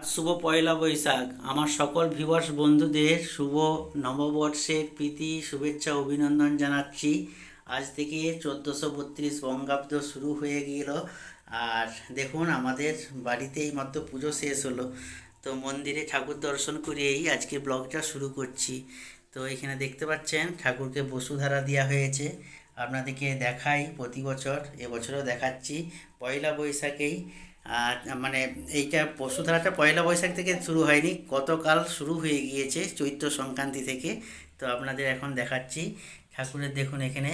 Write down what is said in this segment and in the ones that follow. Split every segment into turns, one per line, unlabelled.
আজ শুভ পয়লা বৈশাখ। আমার সকল ভিউয়ার্স বন্ধুদের শুভ নববর্ষের প্রীতি, শুভেচ্ছা, অভিনন্দন জানাচ্ছি। আজ থেকে চোদ্দোশো বত্রিশ বঙ্গাব্দ শুরু হয়ে গেল। আর দেখুন, আমাদের বাড়িতেই মাত্র পুজো শেষ হলো। তো মন্দিরে ঠাকুর দর্শন করেই আজকে ব্লগটা শুরু করছি। তো এখানে দেখতে পাচ্ছেন, ঠাকুরকে বসুধারা দেওয়া হয়েছে। আপনাদেরকে দেখাই, প্রতি বছর, এবছরও দেখাচ্ছি। পয়লা বৈশাখেই মানে এইটা বসুধারাটা পয়লা বৈশাখ থেকে শুরু হয়নি, গতকাল শুরু হয়ে গিয়েছে চৈত্র সংক্রান্তি থেকে। তো আপনাদের এখন দেখাচ্ছি, ঠাকুরের দেখুন এখানে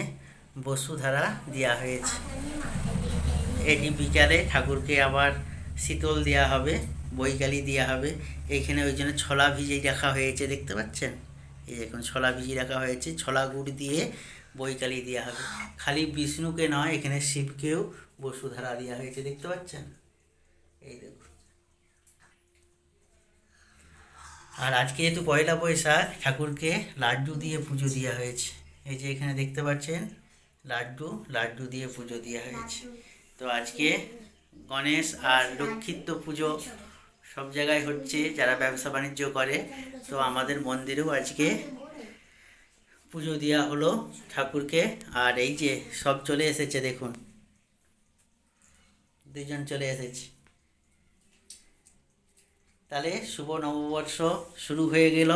বসুধারা দেওয়া হয়েছে। এটি বিকালে ঠাকুরকে আবার শীতল দেওয়া হবে, বৈকালি দেওয়া হবে। এইখানে ওই জন্য ছলা ভিজিয়ে রাখা হয়েছে, দেখতে পাচ্ছেন? এই দেখুন, ছলা ভিজিয়ে রাখা হয়েছে, ছলা গুড় দিয়ে বৈকালি দেওয়া হবে। খালি বিষ্ণুকে নয়, এখানে শিবকেও বসুধারা দেওয়া হয়েছে, দেখতে পাচ্ছেন? এই দেখুন। আর আজকে যেহেতু পয়লা বৈশাখ, ঠাকুরকে লাড্ডু দিয়ে পুজো দেওয়া হয়েছে। এই যে এখানে দেখতে পাচ্ছেন, লাড্ডু লাড্ডু দিয়ে পুজো দেওয়া হয়েছে। তো আজকে গণেশ আর লক্ষ্মীত্ব পুজো সব জায়গায় হচ্ছে, যারা ব্যবসা বাণিজ্য করে। তো আমাদের মন্দিরেও আজকে পুজো দেওয়া হলো ঠাকুরকে। আর এই যে সব চলে এসেছে, দেখুন। দুজন চলে এসেছে। তাহলে শুভ নববর্ষ শুরু হয়ে গেল।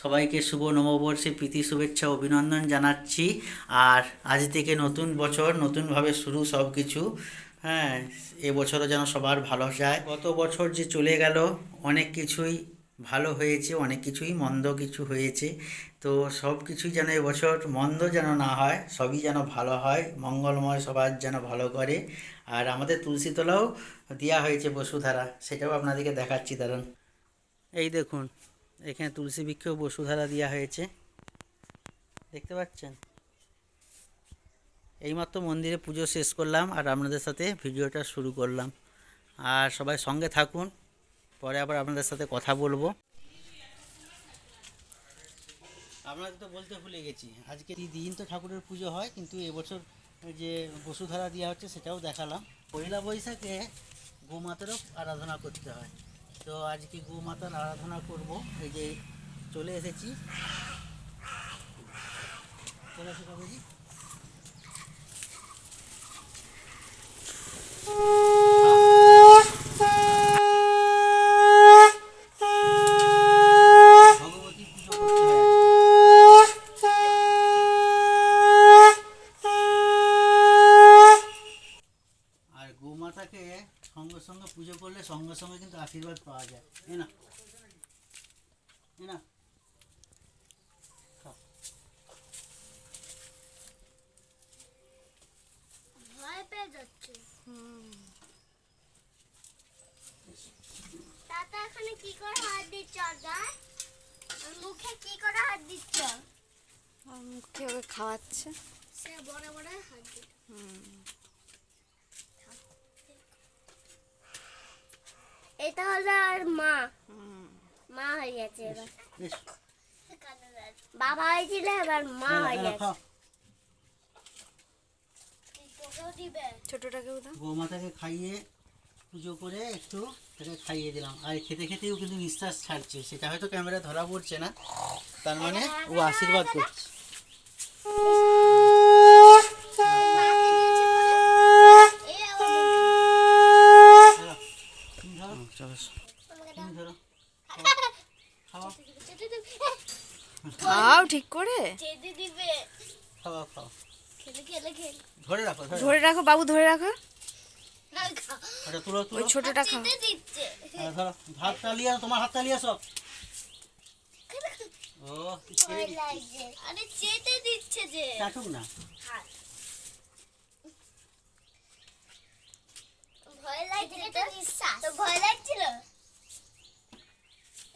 সবাইকে শুভ নববর্ষে প্রীতি, শুভেচ্ছা, অভিনন্দন জানাচ্ছি। আর আজ থেকে নতুন বছর, নতুনভাবে শুরু সব কিছু হ্যাঁ এবছরও যেন সবার ভালো যায়। গত বছর যে চলে গেল, অনেক কিছুই ভালো হয়েছে, অনেক কিছুই, মন্দ কিছু হয়েছে। তো সব কিছুই যেন এবছর মন্দ যেন না হয়, সবই যেন ভালো হয়, মঙ্গলময় সবার যেন ভালো করে। আর আমাদের তুলসীতলাও দেওয়া হয়েছে বসুধারা, সেটাও আপনাদেরকে দেখাচ্ছি দাঁড়ান এই দেখুন, এখানে তুলসী বৃক্ষেও বসুধারা দেওয়া হয়েছে। দেখতে পাচ্ছেন? এইমাত্র মন্দিরে পুজো শেষ করলাম, আর আপনাদের সাথে ভিডিওটা শুরু করলাম। আর সবাই সঙ্গে থাকুন পরে আবার আপনাদের সাথে কথা বলব। আপনাদের তো বলতে ভুলে গেছি। আজকে দিন তো ঠাকুরের পুজো হয়, কিন্তু এবছর যে বসুধারা দেওয়া হচ্ছে সেটাও দেখালাম। পয়লা বৈশাখে গোমাতারও আরাধনা করতে হয়। তো আজকে গোমাতার আরাধনা করব। এই যে চলে এসেছি। চলে এসে সঙ্গে সঙ্গে পুজো করলে সঙ্গে সঙ্গে কিন্তু আশীর্বাদ পাওয়া যায়। এ না? এ না? খাও।
ভয় পেয়ে যাচ্ছে। তাতা এখানে কি করে হাত দিচ্ছ গায়ে মুখে কি করে হাত দিচ্ছ?
আর মুখে ওকে খাওয়াচ্ছে।
সে বড় বড় হাত দিচ্ছ। এটা হলো আর মা। মা হয়ে গেছে এবার।
বেশ
বাবা হয়েছিল এবার মা হয়ে গেছে
খাও।
তোকেও দিবে
ছোটটাকেও দাও।
গোমাতাকে খাইয়ে পুজো করে একটু তাকে খাইয়ে দিলাম। আর খেতে খেতেও কিন্তু নিঃশ্বাস ছাড়ছে। সেটা হয়তো ক্যামেরা ধরা পড়ছে না। তার মানে ও আশীর্বাদ করছে
এই আবার
ধরো। তুমি ধরো তুমি ধরো খাও
খাও ঠিক করে।
চেটে
খাও
খেলে খেলে খেলে।
ধরে রাখো ধরে রাখো।
বাবু ধরে রাখো।
তুলো
ওই ছোটটা খাও
হ্যাঁ, হাত তোমার হাত তালিয়ে সব। ও
আরে চেটে দিচ্ছে যে।
চাটুক না।
ভয় লাগছে তো ভয় লাগছিল এ বাবা কি করছে নিঃশ্বাস নিঃশ্বাস হ্যাঁ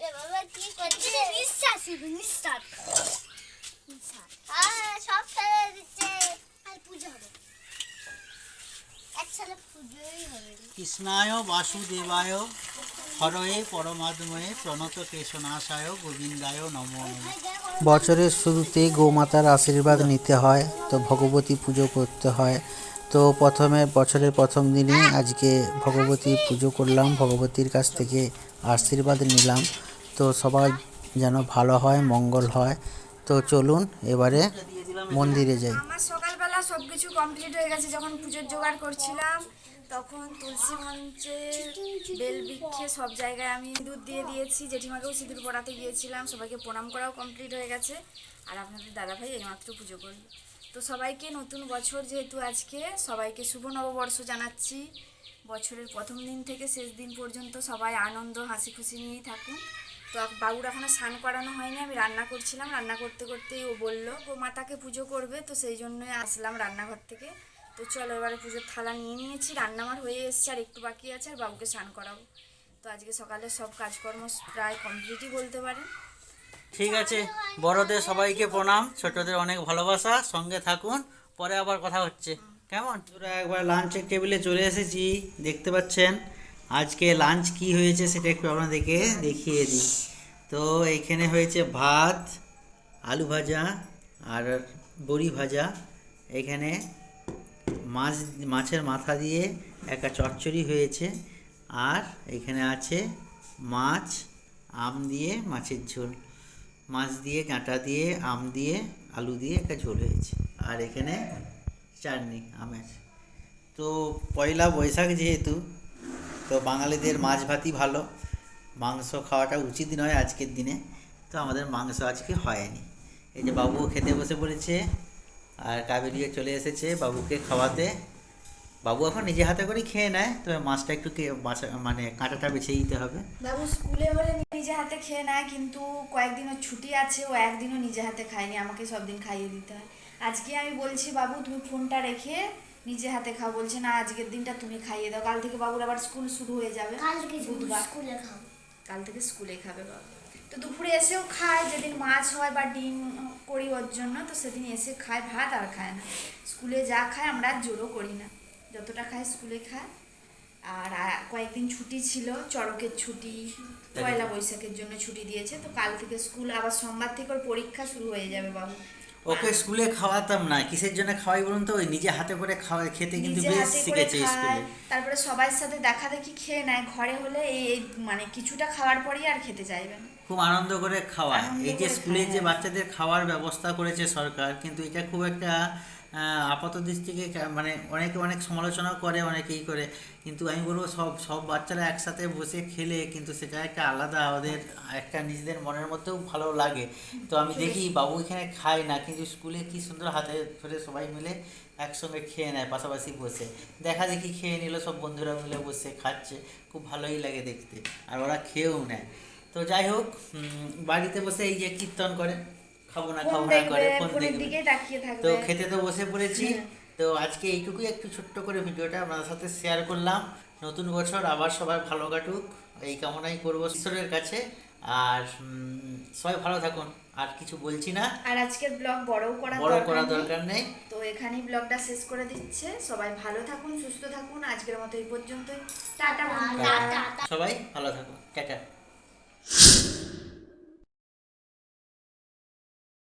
কৃষ্ণায় বাসুদেবায় হরয়ে পরমাত্ময়ে প্রণত কেশনাশায় গোবিন্দায় নমঃ বছরের শুরুতে গোমাতার আশীর্বাদ নিতে হয়, তো ভগবতী পুজো করতে হয়। তো প্রথমে বছরের প্রথম দিনই আজকে ভগবতী পুজো করলাম, ভগবতীর কাছ থেকে আশীর্বাদ নিলাম। তো সবাই যেন ভালো হয়, মঙ্গল হয়। তো চলুন এবারে মন্দিরে যাই।
আমার সকালবেলা সব কিছু কমপ্লিট হয়ে গেছে, যখন পুজোর জোগাড় করছিলাম, তখন তুলসী মঞ্চে, বেল বৃক্ষে সব জায়গায় আমি দুধ দিয়ে দিয়েছি। জেঠিমাকেও সিঁদুর পড়াতে গিয়েছিলাম, সবাইকে প্রণাম করাও কমপ্লিট হয়ে গেছে। আর আপনাদের দাদাভাই এইমাত্র পুজো করল। তো সবাইকে নতুন বছর যেহেতু আজকে, সবাইকে শুভ নববর্ষ জানাচ্ছি। বছরের প্রথম দিন থেকে শেষ দিন পর্যন্ত সবাই আনন্দ, হাসি খুশি নিয়েই থাকুন। তো বাবুর এখনও স্নান করানো হয়নি আমি রান্না করছিলাম। রান্না করতে করতেই ও বলল ও মাতাকে পুজো করবে। তো সেই জন্যই আসলাম রান্নাঘর থেকে। তো চলো এবারে পুজোর থালা নিয়ে নিয়েছি রান্না আমার হয়ে এসছে আর একটু বাকি আছে আর বাবুকে স্নান করাবো। তো আজকে সকালে সব কাজকর্ম প্রায় কমপ্লিটই বলতে পারেন।
ঠিক আছে বড়দের সবাইকে প্রণাম ছোটদের অনেক ভালোবাসা সঙ্গে থাকুন পরে আবার কথা হচ্ছে। কেমন? তোরা একবার লাঞ্চের টেবিলে চলে এসেছি দেখতে পাচ্ছেন? আজকে লাঞ্চ কি হয়েছে সেটা একটু আপনাদেরকে দেখিয়ে দিই। তো এইখানে হয়েছে ভাত, আলু ভাজা আর বড়ি ভাজা। এখানে মাছ, মাছের মাথা দিয়ে একটা চচ্চড়ি হয়েছে আর এখানে আছে মাছ, আম দিয়ে মাছের ঝোল। মাছ দিয়ে, কাঁটা দিয়ে, আম দিয়ে, আলু দিয়ে একটা ঝোল হয়েছে। আর এখানে চাটনি, আমের। তো পয়লা বৈশাখ যেহেতু তো বাঙালিদের মাছ ভাতই ভালো। মাংস খাওয়াটা উচিত নয় আজকের দিনে। তো আমাদের মাংস আজকে হয়নি। এই যে বাবুও খেতে বসে পড়েছে, আর কাবেরিও চলে এসেছে বাবুকে খাওয়াতে। বাবু এখন নিজে হাতে করে খেয়ে নেয়, তবে মাছটা একটু মানে কাঁটাটা বেছে দিতে হবে।
বাবু স্কুলে হলে নিজে হাতে খেয়ে নেয়, কিন্তু কয়েকদিনও ছুটি আছে, ও একদিনও নিজে হাতে খায়নি, আমাকে সব দিন খাইয়ে দিতে হয়। আজকে আমি বলছি, বাবু, তুমি ফোনটা রেখে নিজে হাতে খাও বলছে না আজকের দিনটা তুমি খাইয়ে দাও। কাল থেকে বাবুর আবার স্কুল শুরু হয়ে যাবে।
কাল থেকে
বুধবার।
স্কুলে খাব
কাল থেকে স্কুলে খাবে বাবু। তো দুপুরে এসেও খায় যেদিন মাছ হয় বা ডিম করি ওর জন্য তো সেদিন এসে খায় ভাত আর খায় না। স্কুলে যা খায় আমরা আর জোরও করি না। যতটা খায় স্কুলে খায়। আর কয়েকদিন ছুটি ছিল চড়কের ছুটি পয়লা বৈশাখের জন্য ছুটি দিয়েছে তো কাল থেকে স্কুল আবার সোমবার থেকে ওর পরীক্ষা শুরু হয়ে যাবে বাবু।
ওকে স্কুলে খাওয়াতাম না কিসের জন্য খাওয়াই বলুন তো? ওই নিজে হাতে করে খাওয়া খেতে কিন্তু বেশ শিখেছে স্কুলে।
তারপরে সবার সাথে দেখা দেখি খেয়ে নেয় ঘরে হলে এই মানে কিছুটা খাওয়ার পরেই আর খেতে চাইবে না।
খুব আনন্দ করে খাওয়ায়। এই যে স্কুলে যে বাচ্চাদের খাওয়ার ব্যবস্থা করেছে সরকার কিন্তু এটা খুব একটা আপাত দৃষ্টিকে মানে অনেকে অনেক সমালোচনাও করে অনেকেই করে। কিন্তু আমি বলব সব সব বাচ্চারা একসাথে বসে খেলে কিন্তু সেটা একটা আলাদা ওদের একটা নিজেদের মনের মধ্যেও ভালো লাগে। তো আমি দেখি বাবু এখানে খায় না কিন্তু স্কুলে কি সুন্দর হাতে ধরে সবাই মিলে একসঙ্গে খেয়ে নেয় পাশাপাশি বসে। দেখা দেখি খেয়ে নিল সব বন্ধুরা মিলে বসে খাচ্ছে খুব ভালোই লাগে দেখতে। আর ওরা খেয়েও নেয়। তো যাই হোক বাড়িতে বসে এই যে কীর্তন করে। খাব না খাব না করে ফোন দেখবে।
দিকে তাকিয়ে থাকবে।
তো খেতে তো বসে পড়েছি। তো আজকে এইটুকুই একটু ছোট্ট করে ভিডিওটা আপনাদের সাথে শেয়ার করলাম। নতুন বছর আবার সবার ভালো কাটুক। এই কামনাই করব ঈশ্বরের কাছে। আর সবাই ভালো থাকুন। আর কিছু বলছি না।
আর আজকের ব্লগ বড়ও করা
বড়
দরকার
করা। দরকার নেই।
তো এখানেই ব্লগটা শেষ করে দিচ্ছে। সবাই ভালো থাকুন সুস্থ থাকুন। আজকের মতো এই পর্যন্তই।
টাটা
সবাই ভালো থাকুন। টাটা।